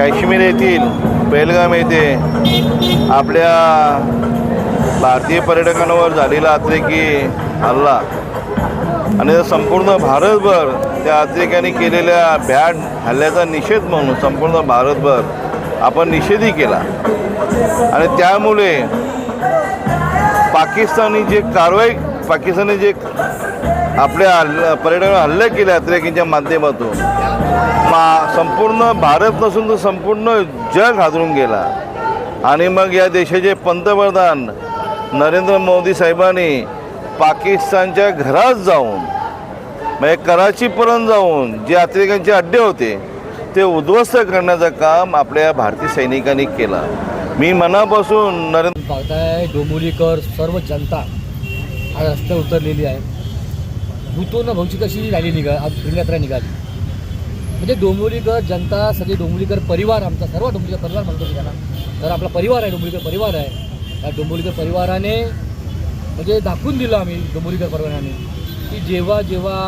काश्मीर येथील बेलगाम येथे आपल्या भारतीय पर्यटकांवर झालेला अतिरेकी हल्ला. आणि संपूर्ण भारतभर त्या अतिरेक्यांनी केलेल्या भ्याड हल्ल्याचा निषेध म्हणून संपूर्ण भारतभर आपण निषेधही केला. आणि त्यामुळे पाकिस्तानी जे कारवाई पाकिस्तानी जे आपल्या हल्ल पर्यटकांवर हल्ले केले अतिरेकींच्या माध्यमातून. मा संपूर्ण भारत नसून तर संपूर्ण जग हादरून गेला. आणि मग या देशाचे पंतप्रधान नरेंद्र मोदी साहेबांनी पाकिस्तानच्या घरात जाऊन म्हणजे कराचीपर्यंत जाऊन जे अत्रेकांचे अड्डे होते ते उद्ध्वस्त करण्याचं काम आपल्या भारतीय सैनिकांनी केलं. मी मनापासून नरेंद्र पाहताय डोंबिवलीकर सर्व जनता आज रस्त्यावर उतरलेली आहे. भूतो न भाऊची कशी रॅली निघा आज यात्रा निघाली. म्हणजे डोंबिवलीकर जनता सगळे डोंबिवलीकर परिवार आमचा सर्व डोंबिवलीकर परिवार म्हणतो मी त्यांना तर आपला परिवार आहे डोंबिवलीकर परिवार आहे. त्या डोंबिवलीकर परिवाराने म्हणजे दाखवून दिलं आम्ही डोंबिवलीकर परिवाराने की जेव्हा जेव्हा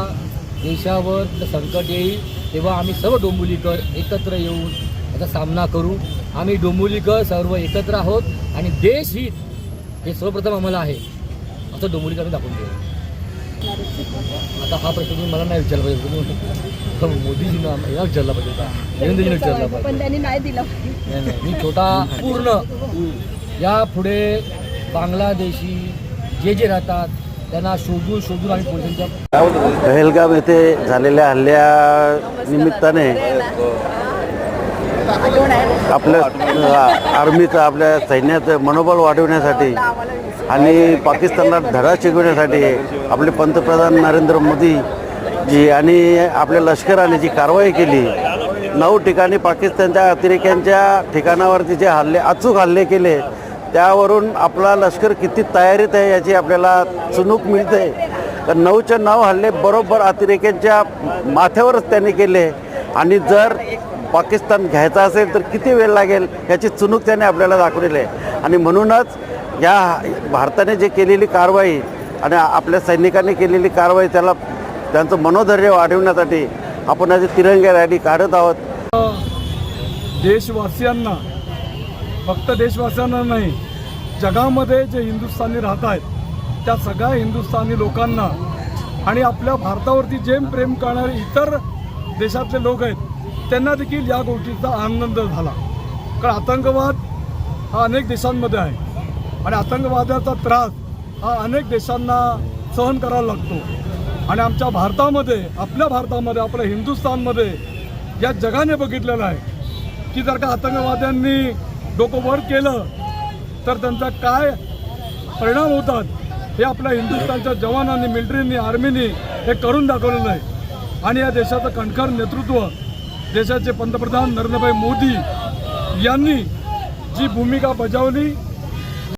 देशावर संकट येईल तेव्हा आम्ही सर्व डोंबिवलीकर एकत्र येऊन याचा सामना करू. आम्ही डोंबिवलीकर सर्व एकत्र आहोत आणि देशहित हे सर्वप्रथम आम्हाला आहे. असं डोंबिवलीकर आम्ही दाखवून देऊ आता हा प्रश्न तुम्ही मला नाही विचारला पाहिजे तुम्ही पण मोदीजींना याला विचारला पाहिजे का? देवेंद्रजींना विचारला पाहिजे. पण त्यांनी नाही दिलं. नाही नाही मी छोटा पूर्ण या पुढे बांगलादेशी जे जे राहतात त्यांना शोधून शोधून आम्ही पोलिसांच्या पहलगाम येथे झालेल्या हल्ल्या निमित्ताने आपल्या आर्मीचं आपल्या सैन्याचं मनोबल वाढवण्यासाठी आणि पाकिस्तानला धडा शिकवण्यासाठी आपले पंतप्रधान नरेंद्र मोदी जी आणि आपल्या लष्कराने जी कारवाई केली नऊ ठिकाणी पाकिस्तानच्या अतिरेक्यांच्या ठिकाणावरती जे हल्ले अचूक हल्ले केले त्यावरून आपला लष्कर किती तयारीत आहे याची आपल्याला चुनूक मिळते. तर नऊच्या नऊ हल्ले बरोबर अतिरेक्यांच्या माथ्यावरच त्यांनी केले. आणि जर पाकिस्तान घ्यायचा असेल तर किती वेळ लागेल याची चुनूक त्याने आपल्याला दाखवलेली आहे. आणि म्हणूनच या भारताने जे केलेली कारवाई आणि आपल्या सैनिकांनी केलेली कारवाई त्याला त्यांचं मनोधैर्य वाढवण्यासाठी आपण आज तिरंगी रॅली काढत आहोत. देशवासियांना फक्त देशवासियांना नाही जगामध्ये जे हिंदुस्थानी राहत आहेत त्या सगळ्या हिंदुस्थानी लोकांना आणि आपल्या भारतावरती जे प्रेम करणारे इतर देशातले लोक आहेत त्यांना देखील या गोष्टीचा आनंद झाला. कारण आतंकवाद हा अनेक देशांमध्ये आहे. आणि आतंकवादाचा त्रास हा अनेक देशांना सहन करावा लागतो. आणि आमच्या भारतामध्ये आपल्या भारतामध्ये आपल्या हिंदुस्थानमध्ये या जगाने बघितलेलं आहे की जर का आतंकवाद्यांनी डोकं वर केलं तर त्यांचा काय परिणाम होतात हे आपल्या हिंदुस्थानच्या जवानांनी मिलिटरीनी आर्मीनी हे करून दाखवलेलं आहे. आणि या देशाचं कणखर नेतृत्व देशाचे पंतप्रधान नरेंद्रभाई मोदी यांनी जी भूमिका बजावली